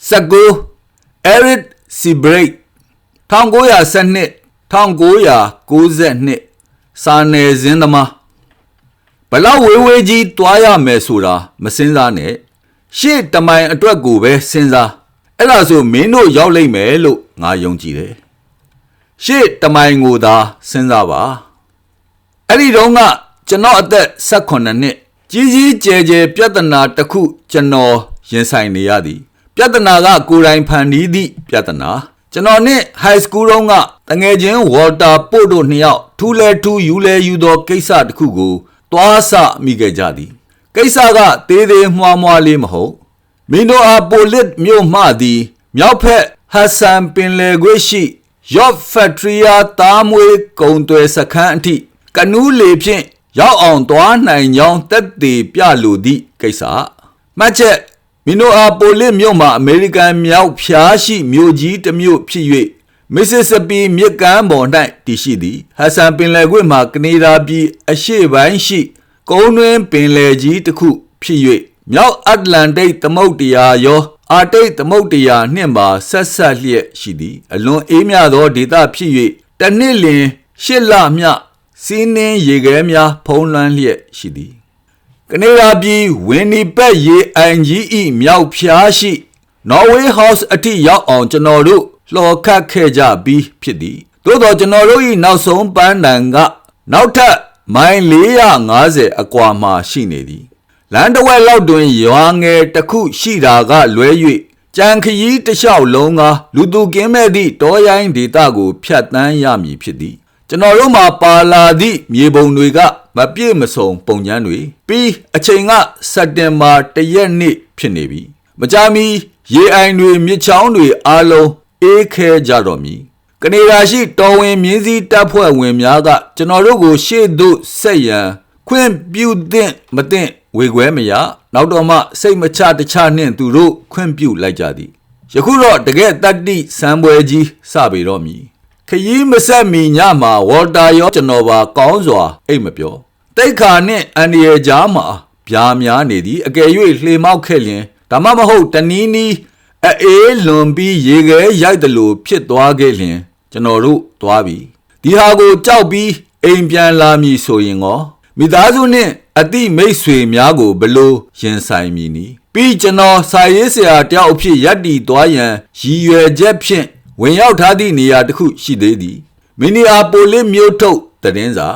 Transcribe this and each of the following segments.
19 Eric Seabreak 1912 1992စာနယ်ဇင်းသမားဘလောက်ဝေးဝေးကြီးတွားရမယ်ဆိုတာမစင်စားနဲ့ရှေ့တမိုင်အတွက်ကိုပဲစဉ်းစားအဲ့ဒါဆိုမင်းတို့ရောက်လိမ့်မယ်လို့ငါယုံကြည်တယ်ရှေ့တမိုင်ကိုသာစဉ်းစားပါအဲ့ဒီတော့ကကျွန်တော်အသက်18နှစ်ကြီးကြီးကျယ်ကျယ်ပြဿနာတစ်ခုကျွန်တော်ရင်ဆိုင်နေရသည် ပြဿနာကကိုယ်တိုင်ဖန်တီးသည့်ပြဿနာကျွန်တော်နဲ့ high school တုန်းကတငယ်ချင်းဝေါ်တာပို့တို့နှစ်ယောက်ထူးလဲထူးယူလဲယူသောကိစ္စတစ်ခုကိုသွားဆမိခဲ့ကြသည်ကိစ္စကသေးသေးမွှားမွှားလေးမဟုတ်မင်းတို့အားပိုလစ်မြို့မှသည်မြောက်ဖက်ဟတ်ဆန်ပင်လယ်ကွေ့ရှိယော့ဖက်ထရီယာတားမွေးကုံသွဲစခန်းအထိကနူးလေဖြင့်ရောက်အောင်သွားနိုင်ကြောင်းတက်သေးပြလိုသည့်ကိစ္စမှတ်ချက် မင်းတို့အားပိုလစ်မြို့မှာအမေရိကန်မြောက်ဖျားရှိမြို့ကြီးတစ်မြို့ဖြစ်၍မစ္စစ္စပီမြစ်ကမ်းပေါ်၌တည်ရှိသည်ဟတ်ဆန်ပင်လယ်ကွေ့မှာကနေဒါပြည်အရှေ့ပိုင်းရှိကုန်းတွင်းပင်လယ်ကြီးတစ်ခုဖြစ်၍မြောက်အတ္တလန္တိတ်သမုဒ္ဒရာရောအာတိတ်သမုဒ္ဒရာနှင့်ပါဆက်ဆက်လျက်ရှိသည် အလွန်အေးမြသောဒေသဖြစ်၍တနှစ်လျင်ရှစ်လမျှစီးနှင်းရေခဲများဖုံးလွှမ်းလျက်ရှိသည် ကနေဒါပြည်ဝင်းနီပက်ရေအိုင်ကြီးဤမြောက်ဖျားရှိနော်ဝေးဟော့စ်အထိရောက်အောင်ကျွန်တော်တို့လှော်ခတ်ခဲ့ကြပြီးဖြစ်သည်သို့တော့ကျွန်တော်တို့ဤနောက်ဆုံးပန်းတန်ကနောက်ထပ်မိုင်450အကွာမှာရှိနေသည်လမ်းတစ်ဝက်လောက်တွင်ရွာငယ်တစ်ခုရှိတာကလွဲ၍ကြံခရီးတစ်လျှောက်လုံးကလူသူကင်းမဲ့သည့်တောရိုင်းဒေသကိုဖြတ်တန်းရမည်ဖြစ်သည် ကျွန်တော်တို့မှာပါလာသည့်မြေပုံတွေကမပြည့်မစုံပုံချမ်းတွေပြီးအချိန်ကစက်တင်ဘာတရက်နေ့ဖြစ်နေပြီမကြမီရေအိုင်တွေမြစ်ချောင်းတွေအားလုံးအေးခဲကြတော့မည်ကနေဒါရှိတော်ဝင်မြင်းစည်းတပ်ဖွဲ့ဝင်များကကျွန်တော်တို့ကိုရှေ့သို့ဆက်ရန်ခွင့်ပြုသင့်မသင့်ဝေခွဲမရနောက်တော့မှစိတ်မချတခြားနှင့်သူတို့ခွင့်ပြုလိုက်ကြသည်ယခုတော့တကယ်တတ္တိစံပွဲကြီးစပေတော့မည် ခရီးမဆက်မီညမှာဝေါ်တာရောကျွန်တော်ပါကောင်းစွာအိတ်မပြောတိတ်ခါနှင့်အန်ဒီရဲ့ကြားမှာဗျာများနေသည်အကယ်၍လှေမောက်ခဲ့လျင်ဒါမှမဟုတ်တနီးနီးအေးလွန်ပြီးရေခဲရိုက်တယ်လို့ဖြစ်သွားခဲ့လျင် ကျွန်တော်တို့သွားပြီဒီဟာကိုကြောက်ပြီးအိမ်ပြန်လာမည်ဆိုရင်ရောမိသားစုနှင့်အတိမိတ်ဆွေများကိုဘလို့ရင်ဆိုင်မည်နီပြီးကျွန်တော်စာရေးဆရာတယောက်အဖြစ်ရပ်တည်သွားရန်ရည်ရွယ်ချက်ဖြင့် ဝင်ရောက်ထားသည့်နေရာတစ်ခုရှိသေးသည်မီနီအာပိုလစ်မြို့ထုတ်သတင်းစာ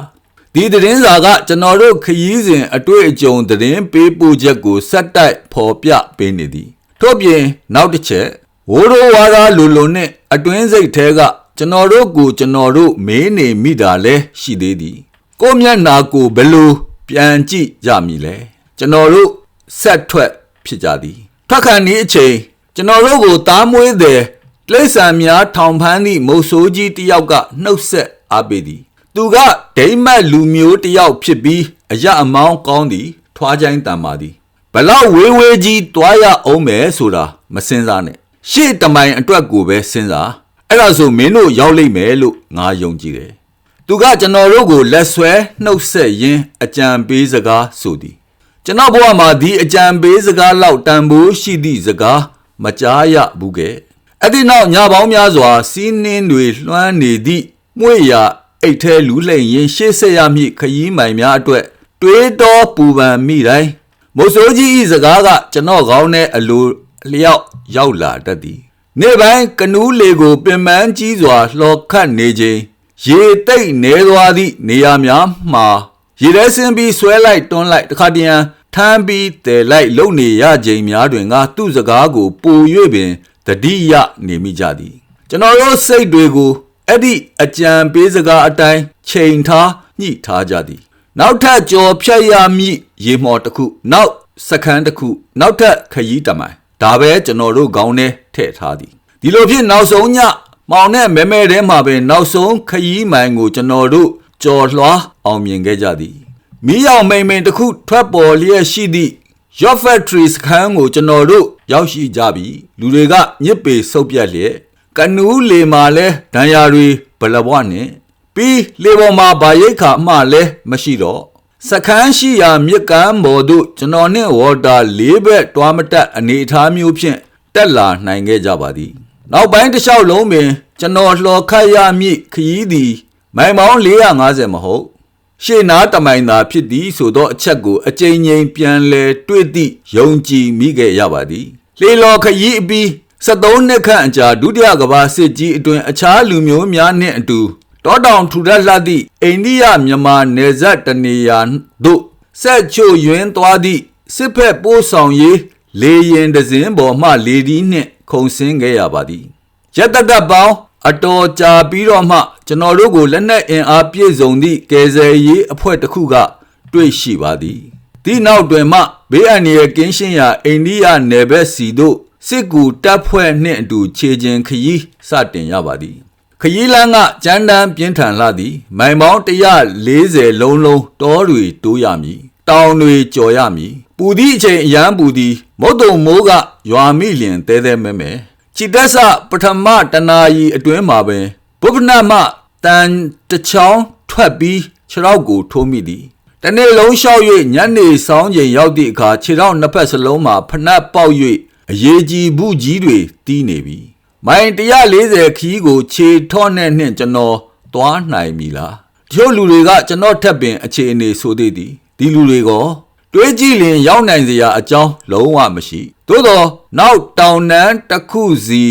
ဒီသတင်းစာကကျွန်တော်တို့ခရီးစဉ်အတွေ့အကြုံသတင်းပေးပို့ချက်ကိုဆက်တိုက်ဖော်ပြပေးနေသည်ထို့ပြင်နောက်တစ်ချက်ဝိုးရိုဝါရာလူလူနဲ့အတွင်းစိတ်ထဲကကျွန်တော်တို့ကိုကျွန်တော်တို့မေးနေမိတာလဲရှိသေးသည်ကိုယ့်မျက်နာကိုဘယ်လိုပြန်ကြည့်ကြမည်လဲကျွန်တော်တို့ဆက်ထွက်ဖြစ်ကြသည်ထွက်ခံဤအချိန်ကျွန်တော်တို့ကိုတားမွေးတဲ့ တိရစ္ဆာန်များထောင်ဖမ်းသည့်မုတ်ဆိုးကြီးတစ်ယောက်ကနှုတ်ဆက်အားပေးသည် သူကဒိမ့်မတ်လူမျိုးတစ်ယောက်ဖြစ်ပြီးအရအမောင်းကောင်းသည် ထွားချိုင်းတန်ပါသည်ဘလောက်ဝေးဝေးကြီးတွားရအောင်မယ်ဆိုတာမစင်စားနဲ့ရှေ့တမိုင်အတွက်ကိုပဲစဉ်းစားအဲ့ဒါဆိုမင်းတို့ရောက်လိမ့်မယ်လို့ငါယုံကြည်တယ်သူကကျွန်တော်တို့ကိုလက်ဆွဲနှုတ်ဆက်ရင်းအကြံပေးစကားဆိုသည်ကျွန်တော်ဘဝမှာဒီအကြံပေးစကားလောက်တန်ဖိုးရှိသည့်စကားမကြားရဘူးကဲ အဲ့ဒီနောက်ညပေါင်းများစွာစီးနှင်းတွေလွှမ်းနေသည့်မှုရအိတ်ထဲလူလှိမ့်ရင်ရှေ့ဆက်ရမည့်ခရီးမိုင်များအတွက်တွေးတောပူပန်မိတိုင်းမိုးစိုးကြီးဤစကားကကျွန်တော်ကောင်းတဲ့အလိုအလျောက်ရောက်လာတတ်သည်နေ့ပိုင်းကနူးလေကိုပင်ပန်းကြီးစွာလှော်ခတ်နေခြင်းရေတိတ်နေသွားသည့်နေရာများမှာရေထဲဆင်းပြီးဆွဲလိုက်တွန်းလိုက်တစ်ခါတည်းရန်ထမ်းပြီးတဲလိုက်လုံနေရခြင်းများတွင်ကသူ့စကားကိုပို၍ပင် တတိယနေမိကြသည် ကျွန်တော်တို့စိတ်တွေကိုအဲ့ဒီအကြံပေးစကားအတိုင်းချိန်ထားညှိထားကြသည် နောက်ထပ်ကြော်ဖြတ်ရမည့်ရေမော်တစ်ခုနောက်စခန်းတစ်ခုနောက်ထပ်ခရီးတမိုင်ဒါပဲကျွန်တော်တို့ခေါင်းထဲထည့်ထားသည်ဒီလိုဖြစ်နောက်ဆုံးညမောင်နဲ့မဲမဲတဲမှာပဲနောက်ဆုံးခရီးမိုင်ကိုကျွန်တော်တို့ကြော်လွှားအောင်မြင်ခဲ့ကြသည်မီးရောင်မိန်မိန်တစ်ခုထွက်ပေါ်လျက်ရှိသည့် Your Factory စခန်းကိုကျွန်တော်တို့ရောက်ရှိကြပြီလူတွေကညစ်ပေဆုပ်ပြက်လျက်ကနူးလေမာလဲဒဏ်ရာတွေဘလဘွားနဲ့ပြီးလေပေါ်မှာဗာရိတ်ခါမှလဲမရှိတော့စခန်းရှိရာမြစ်ကမ်းပေါ်သို့ကျွန်တော်နဲ့ဝေါ်တာလေးဘက်တွားမတက်အနေအထားမျိုးဖြင့်တက်လာနိုင်ခဲ့ကြပါသည်နောက်ပိုင်းတစ်လျှောက်လုံးပင် ကျွန်တော်လှော်ခတ်ရမည့်ခရီးသည်မိုင်ပေါင်း450မဟုတ် ရှေ့နားတမိုင်သာဖြစ်သည်ဆိုသောအချက်ကိုအကြိမ်ကြိမ်ပြန်လဲတွေ့သည့်ယုံကြည်မိခဲ့ရပါသည်လေလော်ခရီးအပြီး73နှစ်ခန့်အကြာဒုတိယကမ္ဘာစစ်ကြီးအတွင်အခြားလူမျိုးများနှင့်အတူတောတောင်ထူထပ်လှသည့်အိန္ဒိယမြန်မာနယ်စပ်တနေရာသို့ဆက်ချိုယွင်းသွားသည့်စစ်ဖက်ပိုးဆောင်ရေးလေရင်တစင်းပေါ်မှလေဒီနှင့်ခုံဆင်းခဲ့ရပါသည်ရက်တတပေါင်း အတော်ကြာပြီးတော့မှ ကျွန်တော်တို့ကိုလက်နက်အင်အားပြည့်စုံသည့်ကယ်ဆယ်ရေးအဖွဲ့တစ်ခုက တွေ့ရှိပါသည်ဒီနောက်တွင်မှဘေးအန္တရာယ်ကင်းရှင်းရာအိန္ဒိယနယ်ဘက်စီတို့စစ်ကူတပ်ဖွဲ့နှင့်အတူခြေကျင်ခရီးစတင်ရပါသည်ခရီးလမ်းကကြမ်းတမ်းပြင်းထန်လာသည်မိုင်ပေါင်း140လုံးလုံးတောတွေတိုးရမည်တောင်တွေကြော်ရမည်ပူသည့်အချိန်အရန်ပူသည်မုတ်တုံမိုးကရွာမိလျင်တဲတဲမဲမဲ ခြိတက်ဆပထမတနာရီအတွင်းမှာပင်ဘုဗ္ဗနမတန်တချောင်းထွက်ပြီးခြေထောက်ကိုထိုးမိသည်တနေ့လုံးလျှောက်၍ညနေဆောင်ချိန်ရောက်သည့်အခါခြေထောက်နှစ်ဖက်စလုံးမှာဖနက်ပေါက်၍အရေးကြီးဘူးကြီးတွေတီးနေပြီမိုင်140ခီးကိုခြေထော့နဲ့နှင့်ကျွန်တော်သွားနိုင်ပြီလားတချို့လူတွေကကျွန်တော်ထက်ပင်အခြေအနေဆိုသေးသည်ဒီလူတွေက တွေးကြည့်ရင်ရောက်နိုင်စရာအကြောင်းလုံးဝမရှိသို့တော့နောက်တောင်နန်းတစ်ခုစီ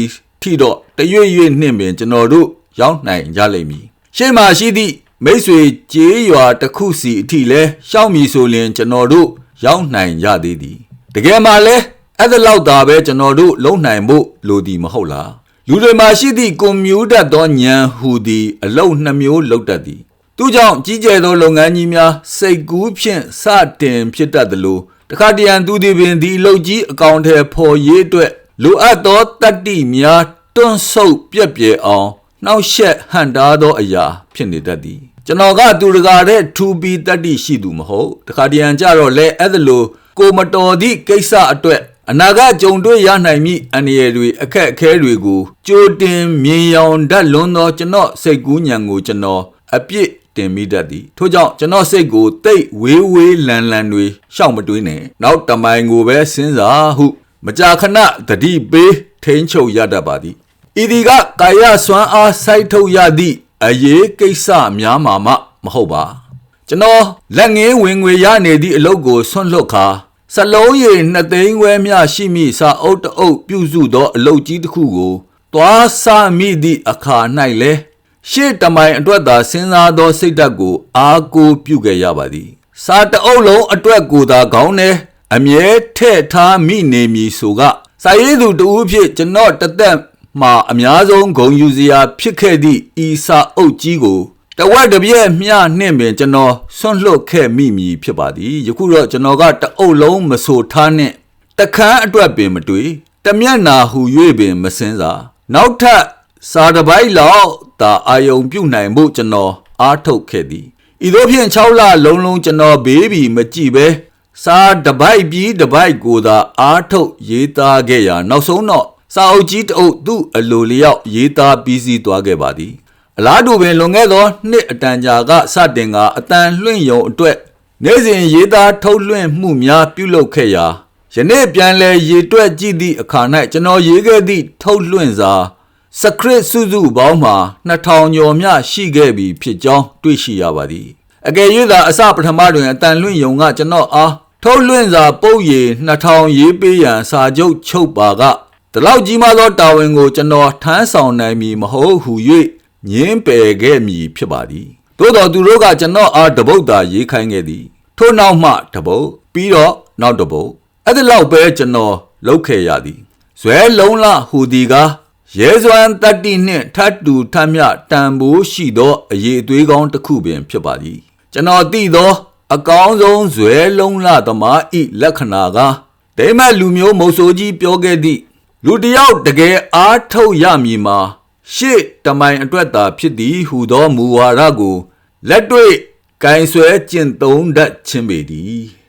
ထိတော့တရွေ့ရွေ့နှင့်ပင်ကျွန်တော်တို့ရောက်နိုင်ကြလိမ့်မည်ရှေ့မှာရှိသည့်မိတ်ဆွေကြေးရွာတစ်ခုစီအထိလဲရှောက်မီဆိုရင်ကျွန်တော်တို့ရောက်နိုင်ကြသေးသည်တကယ်မှလဲအဲ့ဒါလောက်သာပဲကျွန်တော်တို့လုံနိုင်ဖို့လိုသည်မဟုတ်လားလူတွေမှာရှိသည့်ကွန်မြူတာသောဉာဏ်ဟူသည်အလုံးနှမျိုးလောက်တတ်သည် သူကြောင့်ကြီးကျယ်သောလုပ်ငန်းကြီးများစိတ်ကူးဖြင့်စတင်ဖြစ်တတ်သလိုတခါတရံသူသည်ပင်ဒီအလုပ်ကြီးအကောင့်ထဲပေါ်ရေးအတွက်လိုအပ်သောတတ္တိများတွန့်ဆုတ်ပြက်ပြဲအောင်နှောက်ယှက်ဟန်တားသောအရာဖြစ်နေတတ်သည်ကျွန်တော်ကသူတကာတဲ့ 2B တတ္တိရှိသူမဟုတ်တခါတရံကြတော့လဲအဲ့ဒါလိုကိုမတော်သည့်ကိစ္စအတွက်အနာဂတ်ကြုံတွေ့ရနိုင်မည့်အန္တရာယ်တွေအခက်အခဲတွေကိုကြိုတင်မြင်ယောင်တတ်လွန်းသောကျွန်တော်စိတ်ကူးညံကိုကျွန်တော်အပြစ် တင်မိတတ်သည်ထို့ကြောင့်ကျွန်တော်စိတ်ကိုတိတ်ဝေးဝေးလန်လန်တွေရှောက်မတွေးနဲ့နောက်တမိုင်ကိုပဲစဉ်းစားဟု မကြာခဏတတိပေးထိန်ချုပ်ရတတ်ပါသည်ဤဒီကကာယစွမ်းအားစိုက်ထုတ်ရသည့်အရေးကိစ္စများမှာမှမဟုတ်ပါကျွန်တော်လက်ငင်းဝင်ငွေရနေသည့်အလုပ်ကိုဆွန့်လွတ်ခါစလုံးရည်နှစ်သိန်းခွဲမျှရှိမိစာအုပ်တအုပ်ပြုစုသောအလုပ်ကြီးတစ်ခုကိုသွားစမိသည့်အခါ၌လဲ ရှေ့တမိုင်အတွက်သာစဉ်းစားသောစိတ်ဓာတ်ကို အားကိုးပြုခဲ့ရပါသည်စာတအုပ်လုံးအတွက်ကိုသာခေါင်းနဲ့အမြဲထည့်ထားမိနေမည်ဆိုကစာရေးသူတဦးဖြစ်ကျွန်တော်တသက်မှာအများဆုံးဂုံယူစရာဖြစ်ခဲ့သည့်ဤစာအုပ်ကြီးကိုတဝက်တစ်ပြည့်မျှနှင့်ပင်ကျွန်တော်ဆွန့်လွတ်ခဲ့မိမည်ဖြစ်ပါသည်ယခုတော့ကျွန်တော်ကတအုပ်လုံးမဆိုထားနှင့်တခန်းအတွက်ပင်မတွေ့တမျက်နာဟူ၍ပင်မစင်းစားနောက်ထပ် စာတစ်ပိုက်လောက်သာအာယုံပြုတ်နိုင်ဖို့ကျွန်တော်အားထုတ်ခဲ့သည်ဤသို့ဖြင့်6လလုံးလုံးကျွန်တော်ဘေးဘီမကြည့်ပဲစာတစ်ပိုက်ပြီးတစ်ပိုက်ကိုသာအားထုတ်ရေးသားခဲ့ရာနောက်ဆုံးတော့စာအုပ်ကြီးတအုပ်သူ့အလိုလျောက်ရေးသားပြီးစီးသွားခဲ့ပါသည်အလားတူပင်လွန်ခဲ့သောနှစ်အတန်ကြာကစတင်ကအတန်လွှင့်ယုံအတွက်နေ့စဉ်ရေးသားထုတ်လွှင့်မှုများပြုလုပ်ခဲ့ရာယနေ့ပြန်လည်ရေတွက်ကြည့်သည့်အခါ၌ကျွန်တော်ရေးခဲ့သည့်ထုတ်လွှင့်စာ စခရစ်စုစုပေါင်းမှာ2000ကျော်မျှရှိခဲ့ပြီဖြစ်ကြောင်းတွေ့ရှိရပါသည်အကယ်၍သာအစပထမတွင်အတန်လွင့်ယုံကကျွန်တော်အားထုတ်လွင့်စာပုတ်ရည်2000ရေးပေးရန်စာချုပ်ချုပ်ပါကဒီလောက်ကြီးမားသောတာဝန်ကိုကျွန်တော်ထမ်းဆောင်နိုင်မည်မဟုတ်ဟု၍ညင်းပယ်ခဲ့မည်ဖြစ်ပါသည်သို့တော်သူတို့ကကျွန်တော်အားတပုတ်သာရေးခိုင်းခဲ့သည်ထို့နောက်မှတပုတ်ပြီးတော့နောက်တပုတ်အဲ့ဒီလောက်ပဲကျွန်တော်လုပ်ခဲ့ရသည်ဇွဲလုံးလဟူသည်ကား ရဲစွမ်းတတ္တိနှင့်ထတ်တူထမျှတန်ဖိုးရှိသောအရေးအသွေးကောင်းတစ်ခုပင်ဖြစ်ပါသည်ကျွန်တော်သိသော အကောင်းဆုံးဇွဲလုံးလသမားဤလက္ခဏာကဒိမတ်လူမျိုးမုတ်ဆိုးကြီးပြောခဲ့သည့်လူတယောက်တကယ်အားထုတ်ရမည်မှာရှေ့တမိုင်အတွက်သာဖြစ်သည်ဟူသောမူဝါဒကိုလက်တွေ့ကင်ဆွဲကျင့်သုံးတတ်ခြင်းပေသည်